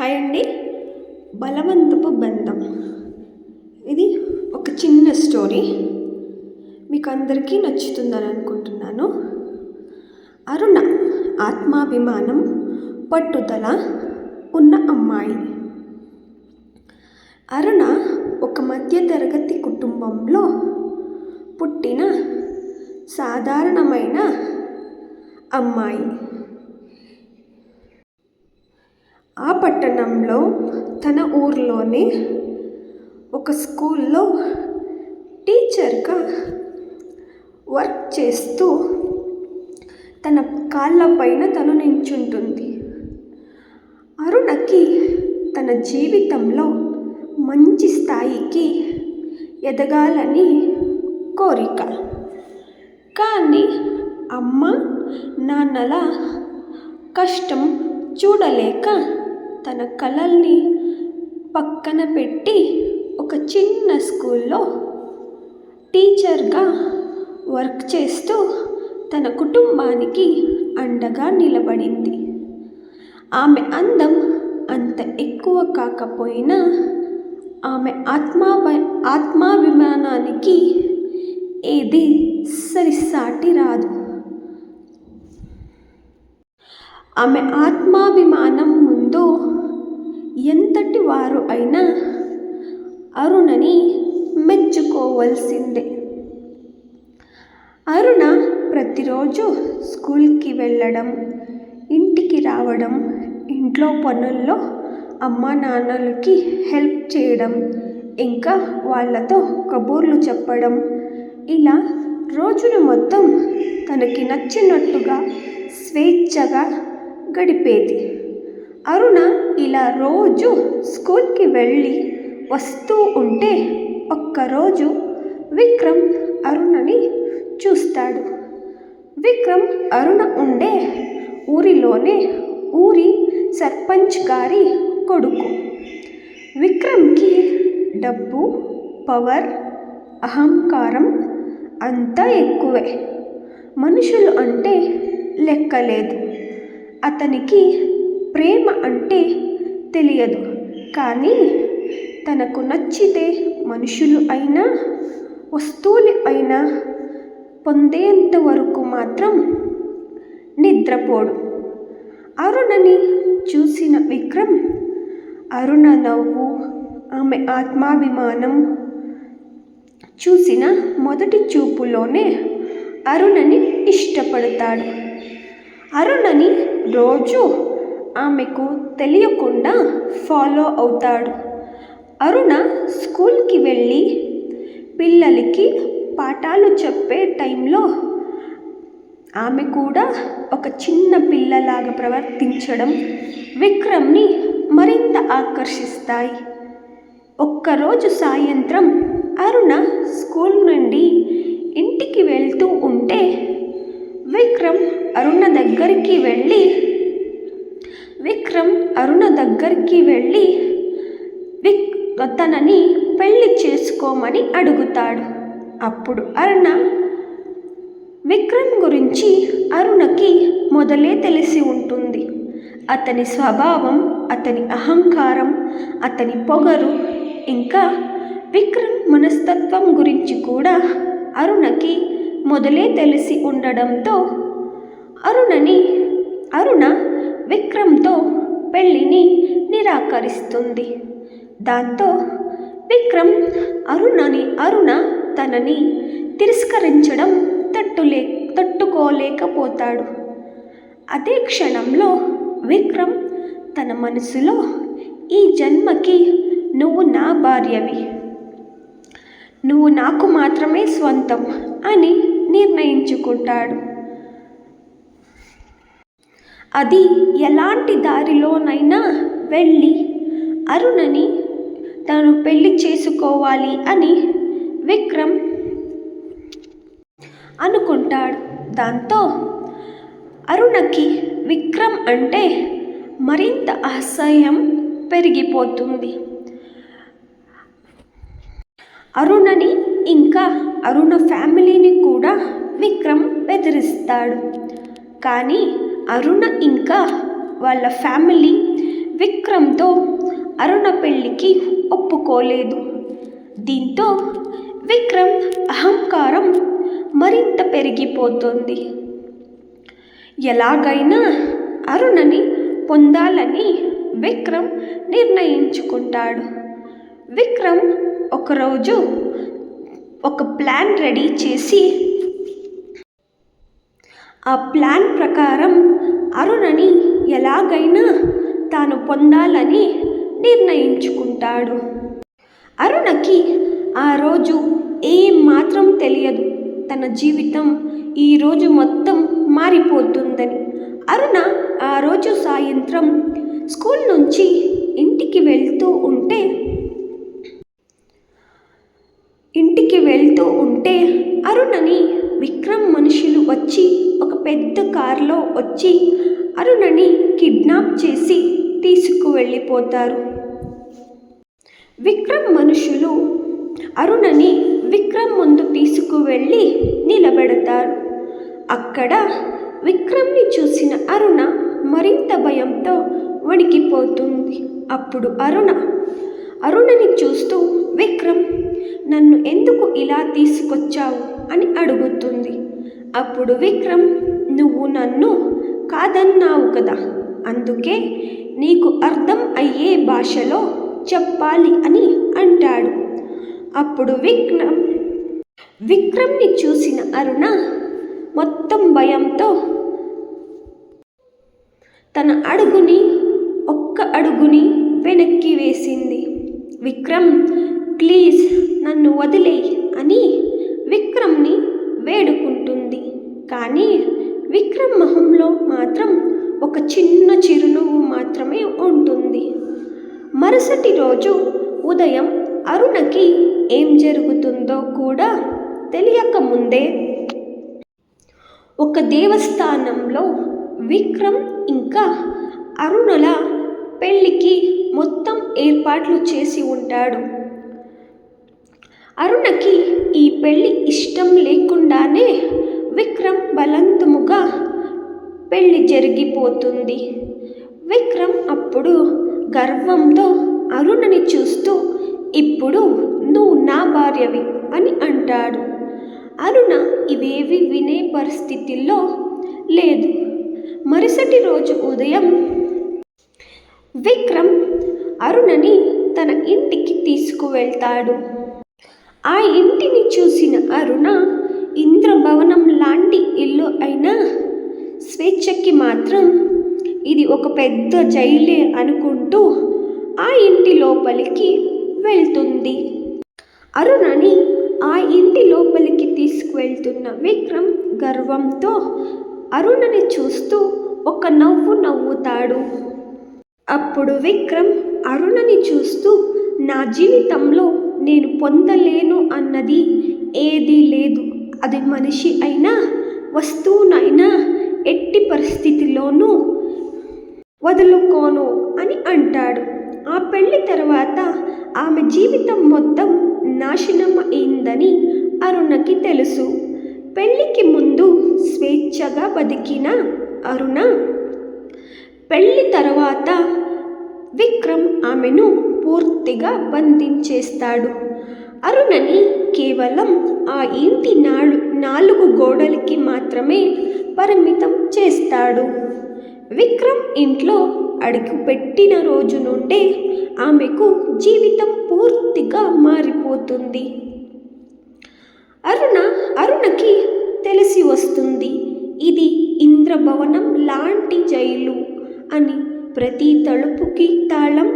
Hi అండి. బలవంతపు బంధం. ఇది ఒక చిన్న స్టోరీ. మీకు అందరికీ నచ్చుతుందని అనుకుంటున్నాను. అరుణ ఆత్మాభిమానం పట్టుదల ఉన్న అమ్మాయి. అరుణ ఒక మధ్యతరగతి కుటుంబంలో పుట్టిన సాధారణమైన అమ్మాయి. ఆ పట్టణంలో తన ఊర్లోనే ఒక స్కూల్లో టీచర్గా వర్క్ చేస్తూ తన కాళ్ళపైన తను నించుంటుంది. అరుణకి తన జీవితంలో మంచి స్థాయికి ఎదగాలని కోరిక. కానీ అమ్మ నాన్నల కష్టం చూడలేక తన కళల్ని పక్కన పెట్టి ఒక చిన్న స్కూల్లో టీచర్గా వర్క్ చేస్తూ తన కుటుంబానికి అండగా నిలబడింది. ఆమె అందం అంత ఎక్కువ కాకపోయినా ఆమె ఆత్మాభ ఆత్మాభిమానానికి ఏది సరిసాటి రాదు. ఆమె ఆత్మాభిమానం ముందు ఎంతటి వారు అయినా అరుణని మెచ్చుకోవలసిందే. అరుణ ప్రతిరోజు స్కూల్కి వెళ్ళడం ఇంటికి రావడం ఇంట్లో పనుల్లో అమ్మ నాన్నలకి హెల్ప్ చేయడం ఇంకా వాళ్ళతో కబూర్లు చెప్పడం. ఇలా రోజును మొత్తం తనకి నచ్చినట్టుగా స్వేచ్ఛగా గడిపేది. అరుణ ఇలా రోజు స్కూల్కి వెళ్ళి వస్తూ ఉంటే ఒక్కరోజు విక్రమ్ అరుణని చూస్తాడు. విక్రమ్ అరుణ ఉండే ఊరిలోనే ఊరి సర్పంచ్ గారి కొడుకు. విక్రమ్కి డబ్బు పవర్ అహంకారం అంతా ఎక్కువే. మనుషులు అంటే లెక్కలేదు. అతనికి ప్రేమ అంటే తెలియదు. కానీ తనకు నచ్చితే మనుషులు అయినా వస్తువులు అయినా పొందేంత వరకు మాత్రం నిద్రపోడు. అరుణని చూసిన విక్రమ్ అరుణ నవ్వు ఆమె ఆత్మాభిమానం చూసిన మొదటి చూపులోనే అరుణని ఇష్టపడతాడు. అరుణని రోజు ఆమెకు తెలియకుండా ఫాలో అవుతాడు. అరుణ స్కూల్కి వెళ్ళి పిల్లలకి పాఠాలు చెప్పే టైంలో ఆమె కూడా ఒక చిన్న పిల్లలాగా ప్రవర్తించడం విక్రమ్ని మరింత ఆకర్షిస్తాయి. ఒక్కరోజు సాయంత్రం అరుణ స్కూల్ నుండి ఇంటికి వెళ్తూ ఉంటే విక్రమ్ అరుణ దగ్గరికి వెళ్ళి విక్రమ్ అరుణ దగ్గరికి వెళ్ళి విక్ తనని పెళ్ళి చేసుకోమని అడుగుతాడు. అప్పుడు అరుణ విక్రమ్ గురించి అరుణకి మొదలే తెలిసి ఉంటుంది. అతని స్వభావం అతని అహంకారం అతని పొగరు ఇంకా విక్రమ్ మనస్తత్వం గురించి కూడా అరుణకి మొదలే తెలిసి ఉండడంతో అరుణని అరుణ విక్రమ్తో పెళ్ళిని నిరాకరిస్తుంది. దాంతో విక్రమ్ అరుణని అరుణ తనని తిరస్కరించడం తట్టులే తట్టుకోలేకపోతాడు. అదే క్షణంలో విక్రమ్ తన మనసులో ఈ జన్మకి నువ్వు నా భార్యవి. నువ్వు నాకు మాత్రమే స్వంతం అని నిర్ణయించుకుంటాడు. అది ఎలాంటి దారిలోనైనా వెళ్ళి అరుణని తను పెళ్ళి చేసుకోవాలి అని విక్రమ్ అనుకుంటాడు. దాంతో అరుణకి విక్రమ్ అంటే మరింత అసహ్యం పెరిగిపోతుంది. అరుణని ఇంకా అరుణ ఫ్యామిలీని కూడా విక్రమ్ బెదిరిస్తాడు. కానీ అరుణ ఇంకా వాళ్ళ ఫ్యామిలీ విక్రమ్తో అరుణ పెళ్ళికి ఒప్పుకోలేదు. దీంతో విక్రమ్ అహంకారం మరింత పెరిగిపోతుంది. ఎలాగైనా అరుణని పొందాలని విక్రమ్ నిర్ణయించుకుంటాడు. విక్రమ్ ఒకరోజు ఒక ప్లాన్ రెడీ చేసి ఆ ప్లాన్ ప్రకారం అరుణని ఎలాగైనా తాను పొందాలని నిర్ణయించుకుంటాడు. అరుణకి ఆ రోజు ఏం మాత్రం తెలియదు. తన జీవితం ఈరోజు మొత్తం మారిపోతుందని. అరుణ ఆ రోజు సాయంత్రం స్కూల్ నుంచి ఇంటికి వెళ్తూ ఉంటే ఇంటికి వెళ్తూ ఉంటే అరుణని విక్రమ్ మనుషులు వచ్చి ఒక పెద్ద కారులో వచ్చి అరుణని కిడ్నాప్ చేసి తీసుకువెళ్ళిపోతారు. విక్రమ్ మనుషులు అరుణని విక్రమ్ ముందు తీసుకువెళ్ళి నిలబెడతారు. అక్కడ విక్రమ్ని చూసిన అరుణ మరింత భయంతో వణికిపోతుంది. అప్పుడు అరుణ అరుణని చూస్తూ విక్రమ్ నన్ను ఎందుకు ఇలా తీసుకొచ్చావు? అని అడుగుతుంది. అప్పుడు విక్రమ్ నువ్వు నన్ను కాదన్నావు కదా అందుకే నీకు అర్థం అయ్యే భాషలో చెప్పాలి అని అంటాడు. అప్పుడు విక్రమ్ విక్రమ్ని చూసిన అరుణ మొత్తం భయంతో తన అడుగుని ఒక్క అడుగుని వెనక్కి వేసింది. విక్రమ్ ప్లీజ్ నన్ను వదిలేయి అని వేడుకుంటుంది. కానీ విక్రమ్ మొహంలో మాత్రం ఒక చిన్న చిరునవ్వు మాత్రమే ఉంటుంది. మరుసటి రోజు ఉదయం అరుణకి ఏం జరుగుతుందో కూడా తెలియక ముందే ఒక దేవస్థానంలో విక్రమ్ ఇంకా అరుణల పెళ్ళికి మొత్తం ఏర్పాట్లు చేసి ఉంటాడు. అరుణకి ఈ పెళ్ళి ఇష్టం లేకుండానే విక్రమ్ బలంతముగా పెళ్ళి జరిగిపోతుంది. విక్రమ్ అప్పుడు గర్వంతో అరుణని చూస్తూ ఇప్పుడు నువ్వు నా భార్యవి అని అంటాడు. అరుణ ఇవేవి వినే పరిస్థితిలో లేదు మరుసటి రోజు ఉదయం విక్రమ్ అరుణని తన ఇంటికి తీసుకువెళ్తాడు. ఆ ఇంటిని చూసిన అరుణ ఇంద్రభవనం లాంటి ఇల్లు అయినా స్వేచ్ఛకి మాత్రం ఇది ఒక పెద్ద జైలే అనుకుంటూ ఆ ఇంటి లోపలికి వెళ్తుంది. అరుణని ఆ ఇంటి లోపలికి తీసుకువెళ్తున్న విక్రమ్ గర్వంతో అరుణని చూస్తూ ఒక నవ్వు నవ్వుతాడు. అప్పుడు విక్రమ్ అరుణని చూస్తూ నా జీవితంలో నేను పొందలేను అన్నది ఏదీ లేదు. అది మనిషి అయినా వస్తువునైనా ఎట్టి పరిస్థితిలోనూ వదులుకోను అని అంటాడు. ఆ పెళ్ళి తర్వాత ఆమె జీవితం మొత్తం నాశనం అయిందని అరుణకి తెలుసు. పెళ్ళికి ముందు స్వేచ్ఛగా బతికిన అరుణ పెళ్ళి తర్వాత విక్రమ్ ఆమెను పూర్తిగా బంధించేస్తాడు. అరుణని కేవలం ఆ ఇంటి నాడు నాలుగు గోడలకి మాత్రమే పరిమితం చేస్తాడు. విక్రమ్ ఇంట్లో అడుగు పెట్టిన రోజు నుండే ఆమెకు జీవితం పూర్తిగా మారిపోతుంది. అరుణ అరుణకి తెలిసి వస్తుంది ఇది ఇంద్రభవనం లాంటి జైలు అని ప్రతి తలుపుకి తాళం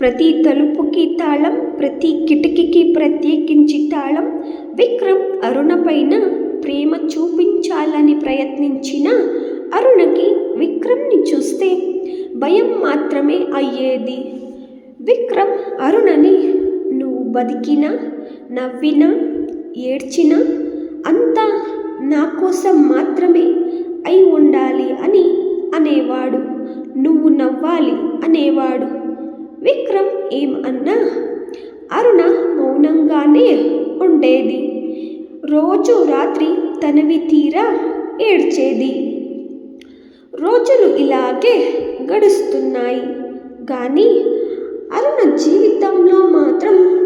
ప్రతి తలుపుకి తాళం ప్రతి కిటికీకి ప్రత్యేకించి తాళం. విక్రమ్ అరుణ పైన ప్రేమ చూపించాలని ప్రయత్నించిన అరుణకి విక్రమ్ని చూస్తే భయం మాత్రమే అయ్యేది. విక్రమ్ అరుణని నువ్వు బతికినా నవ్వినా ఏడ్చినా అంతా నా కోసం మాత్రమే అయి ఉండాలి అని అనేవాడు. నువ్వు నవ్వాలి అనేవాడు. విక్రమ్ ఏం అన్నా? అరుణ మౌనంగానే ఉండేది. రోజు రాత్రి తనవి తీరా ఏడ్చేది. రోజులు ఇలాగే గడుస్తున్నాయి. కానీ అరుణ జీవితంలో మాత్రం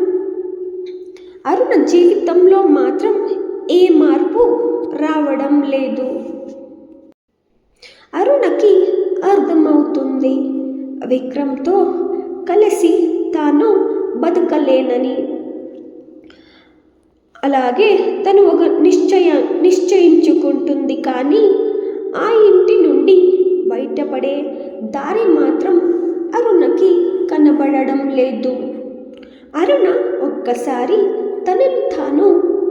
అరుణ జీవితంలో మాత్రం ఏ మార్పు రావడం లేదు. అరుణకి అర్థమవుతుంది. విక్రమ్తో కలిసి తాను బతకలేనని. అలాగే తను ఒక నిశ్చయ నిశ్చయించుకుంటుంది కానీ ఆ ఇంటి నుండి బయటపడే దారి మాత్రం అరుణకి కనబడడం లేదు. అరుణ ఒక్కసారి తనను తాను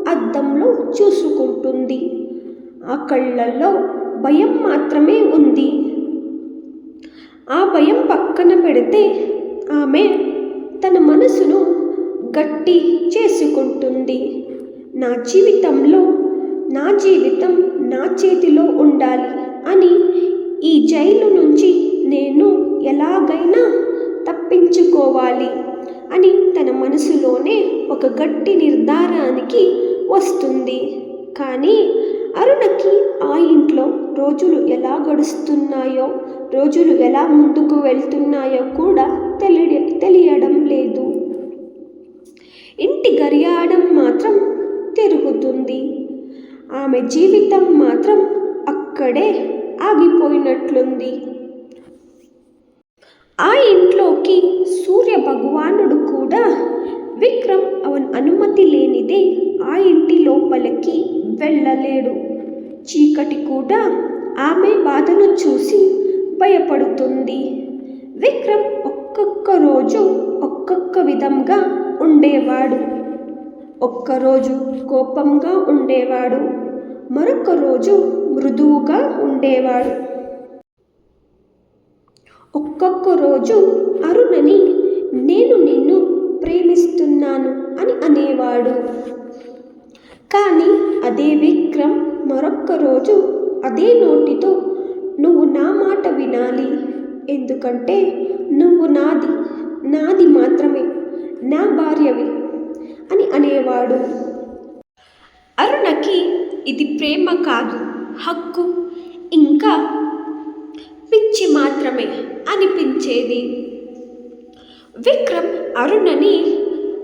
అద్దంలో చూసుకుంటుంది. ఆ కళ్ళల్లో భయం మాత్రమే ఉంది. ఆ భయం పక్కన పెడితే ఆమె తన మనసును గట్టి చేసుకుంటుంది. నా జీవితంలో నా జీవితం నా చేతిలో ఉండాలి అని ఈ జైలు నుంచి నేను ఎలాగైనా తప్పించుకోవాలి అని తన మనసులోనే ఒక గట్టి నిర్ధారానికి వస్తుంది. కానీ అరుణకి ఆ ఇంట్లో రోజులు ఎలా గడుస్తున్నాయో రోజులు ఎలా ముందుకు వెళ్తున్నాయో కూడా తెలియ తెలియడం లేదు. ఇంటి గరియాడం మాత్రం తిరుగుతుంది. ఆమె జీవితం మాత్రం అక్కడే ఆగిపోయినట్లుంది. ఆ ఇంట్లోకి సూర్య భగవానుడు కూడా విక్రమ్ అవన్ అనుమతి లేనిదే ఆ ఇంటి లోపలికి వెళ్ళలేడు. చీకటి కూడా ఆమె బాధను చూసి ఉపయపడుతుంది విక్రమ్ ఒక్కొక్క రోజు ఒక్కొక్క విధంగా ఉండేవాడు. ఒక్కరోజు కోపంగా ఉండేవాడు. మరొక రోజు మృదువుగా ఉండేవాడు. ఒక్కొక్క రోజు అరుణని నేను నిన్ను ప్రేమిస్తున్నాను అని అనేవాడు. కానీ అదే విక్రమ్ మరొక్క రోజు అదే నోటితో నువ్వు నా మాట వినాలి. ఎందుకంటే నువ్వు నాది నాది మాత్రమే నా భార్యవి అని అనేవాడు. అరుణకి ఇది ప్రేమ కాదు హక్కు ఇంకా పిచ్చి మాత్రమే అనిపించేది. విక్రమ్ అరుణని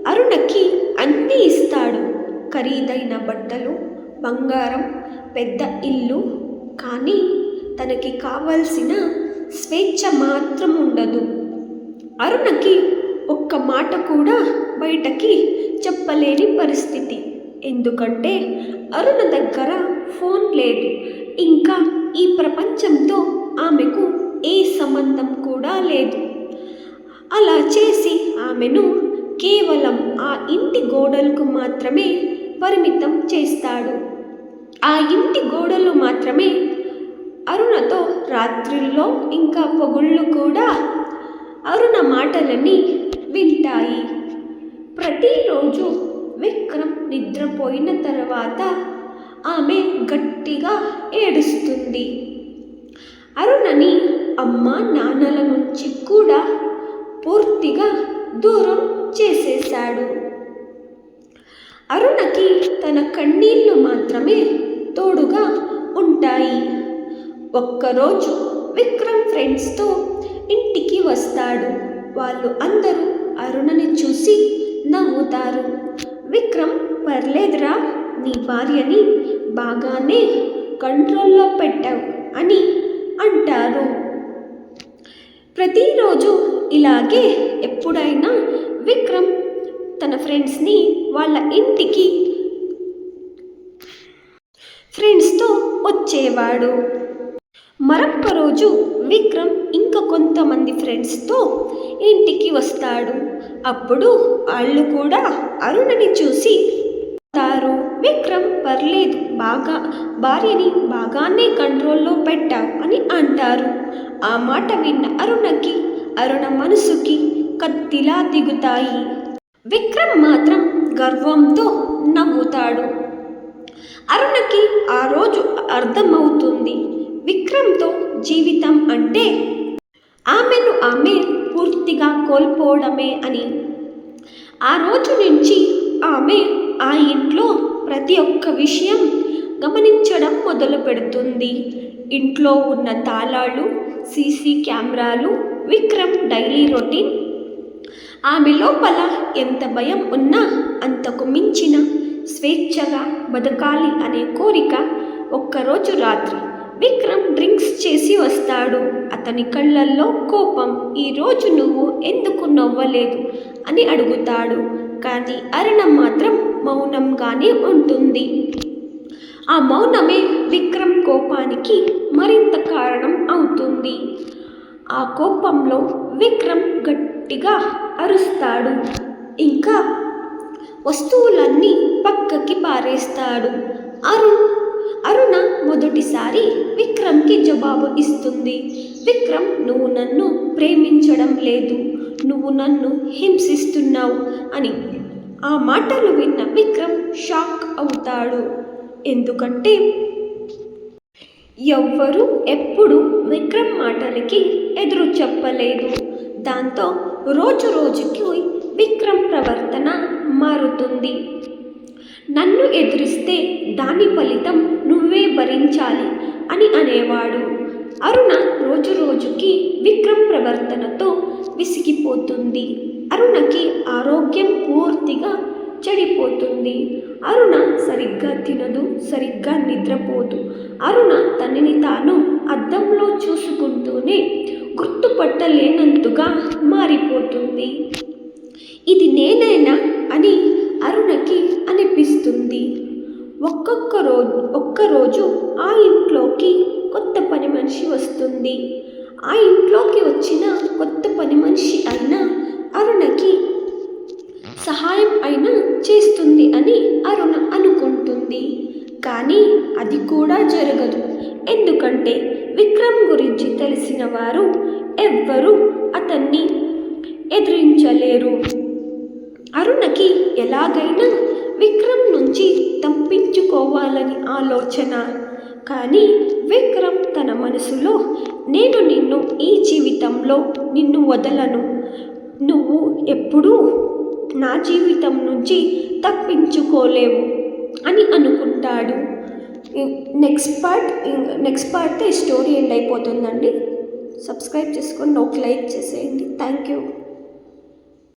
అరుణకి అన్నీ ఇస్తాడు. ఖరీదైన బట్టలు బంగారం పెద్ద ఇల్లు కానీ తనకి కావలసిన స్వేచ్ఛ మాత్రం ఉండదు. అరుణకి ఒక్క మాట కూడా బయటకి చెప్పలేని పరిస్థితి. ఎందుకంటే అరుణ దగ్గర ఫోన్ లేదు. ఇంకా ఈ ప్రపంచంతో ఆమెకు ఏ సంబంధం కూడా లేదు. అలా చేసి ఆమెను కేవలం ఆ ఇంటి గోడలకు మాత్రమే పరిమితం చేస్తాడు. ఆ ఇంటి గోడలు మాత్రమే అరుణతో రాత్రుల్లో ఇంకా పొగుళ్ళు కూడా అరుణ మాటలని వింటాయి. ప్రతిరోజు విక్రమ్ నిద్రపోయిన తర్వాత ఆమె గట్టిగా ఏడుస్తుంది. అరుణని అమ్మ నాన్నల నుంచి కూడా పూర్తిగా దూరం చేసేశాడు. అరుణకి తన కన్నీళ్ళు మాత్రమే తోడుగా ఉంటాయి. ఒక్కరోజు విక్రమ్ ఫ్రెండ్స్తో ఇంటికి వస్తాడు. వాళ్ళు అందరూ అరుణని చూసి నవ్వుతారు. విక్రమ్ పర్లేదురా నీ భార్యని బాగానే కంట్రోల్లో పెట్టావు అని అంటారు. ప్రతిరోజు ఇలాగే ఎప్పుడైనా విక్రమ్ తన ఫ్రెండ్స్ని వాళ్ళ ఇంటికి ఫ్రెండ్స్తో వచ్చేవాడు. మరొక్క రోజు విక్రమ్ ఇంకా కొంతమంది ఫ్రెండ్స్తో ఇంటికి వస్తాడు. అప్పుడు వాళ్ళు కూడా అరుణని చూసి తారు విక్రమ్ పర్లేదు. బాగా భార్యని బాగానే కంట్రోల్లో పెట్టావు అని అంటారు. ఆ మాట విన్న అరుణకి అరుణ మనసుకి కత్తిలా దిగుతాయి. విక్రమ్ మాత్రం గర్వంతో నవ్వుతాడు. అరుణకి ఆ రోజు అర్థమవుతుంది. విక్రమ్తో జీవితం అంటే ఆమెను ఆమె పూర్తిగా కోల్పోవడమే అని. ఆ రోజు నుంచి ఆమె ఆ ఇంట్లో ప్రతి ఒక్క విషయం గమనించడం మొదలు పెడుతుంది. ఇంట్లో ఉన్న తాళాలు సీసీ కెమెరాలు విక్రమ్ డైలీ రొటీన్. ఆమె లోపల ఎంత భయం ఉన్నా అంతకు మించిన స్వేచ్ఛగా బతకాలి అనే కోరిక ఒక్కరోజు రాత్రి. విక్రమ్ డ్రింక్స్ చేసి వస్తాడు. అతని కళ్ళల్లో కోపం ఈరోజు నువ్వు ఎందుకు నవ్వలేదు? అని అడుగుతాడు. కానీ అరుణ మాత్రం మౌనంగానే ఉంటుంది. ఆ మౌనమే విక్రమ్ కోపానికి మరింత కారణం అవుతుంది. ఆ కోపంలో విక్రమ్ గట్టిగా అరుస్తాడు. ఇంకా వస్తువులన్నీ పక్కకి పారేస్తాడు. అరుణ్ అరుణ మొదటిసారి విక్రమ్కి జవాబు ఇస్తుంది. విక్రమ్ నువ్వు నన్ను ప్రేమించడం లేదు. నువ్వు నన్ను హింసిస్తున్నావు అని. ఆ మాటలు విన్న విక్రమ్ షాక్ అవుతాడు. ఎందుకంటే ఎవ్వరూ ఎప్పుడు విక్రమ్ మాటలకి ఎదురు చెప్పలేదు. దాంతో రోజు రోజుకి విక్రమ్ ప్రవర్తన మారుతుంది. నన్ను ఎదురిస్తే దాని ఫలితం నువ్వే భరించాలి అని అనేవాడు. అరుణ రోజు రోజుకి విక్రమ్ ప్రవర్తనతో విసిగిపోతుంది. అరుణకి ఆరోగ్యం పూర్తిగా చెడిపోతుంది. అరుణ సరిగ్గా తినదు సరిగ్గా నిద్రపోదు. అరుణ తనని తాను అద్దంలో చూసుకుంటూనే గుర్తుపట్టలేనంతగా మారిపోతుంది. ఇది నేనైనా అని ఒక్కొక్క రోజు ఒక్కరోజు ఆ ఇంట్లోకి కొత్త పని మనిషి వస్తుంది. ఆ ఇంట్లోకి వచ్చిన కొత్త పని మనిషి అయినా అరుణకి సహాయం అయినా చేస్తుంది అని అరుణ అనుకుంటుంది. కానీ అది కూడా జరగదు. ఎందుకంటే విక్రమ్ గురించి తెలిసిన వారు ఎవ్వరూ అతన్ని ఎదిరించలేరు. అరుణకి ఎలాగైనా విక్రమ్ నుంచి తప్పించుకోవాలని ఆలోచన. కానీ విక్రమ్ తన మనసులో నేను నిన్ను ఈ జీవితంలో నిన్ను వదలను. నువ్వు ఎప్పుడూ నా జీవితం నుంచి తప్పించుకోలేవు అని అనుకుంటాడు. Next part next part story end అయిపోతుందండి. సబ్స్క్రైబ్ చేసుకొని ఒక లైక్ చేసేయండి. Thank you.